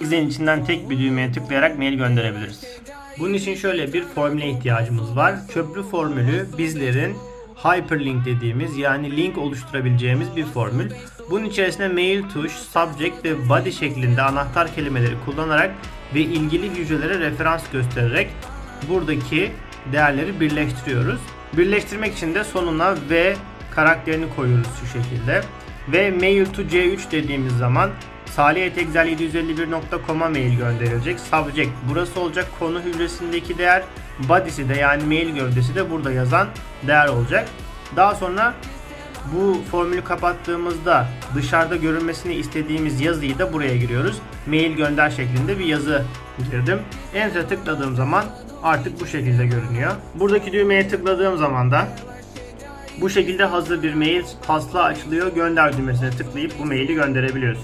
Excel'in içinden tek bir düğmeye tıklayarak mail gönderebiliriz. Bunun için şöyle bir formüle ihtiyacımız var. Köprü formülü bizlerin hyperlink dediğimiz yani link oluşturabileceğimiz bir formül. Bunun içerisine mail tuş, subject ve body şeklinde anahtar kelimeleri kullanarak ve ilgili hücrelere referans göstererek buradaki değerleri birleştiriyoruz. Birleştirmek için de sonuna V karakterini koyuyoruz şu şekilde. Ve mail to C3 dediğimiz zaman salih.excel751.com'a mail gönderilecek. Subject burası olacak. Konu hücresindeki değer. Body'si de yani mail gövdesi de burada yazan değer olacak. Daha sonra bu formülü kapattığımızda dışarıda görünmesini istediğimiz yazıyı da buraya giriyoruz. Mail gönder şeklinde bir yazı girdim. Enter'a tıkladığım zaman artık bu şekilde görünüyor. Buradaki düğmeye tıkladığım zaman da bu şekilde hazır bir mail taslağı açılıyor. Gönder düğmesine tıklayıp bu maili gönderebiliyoruz.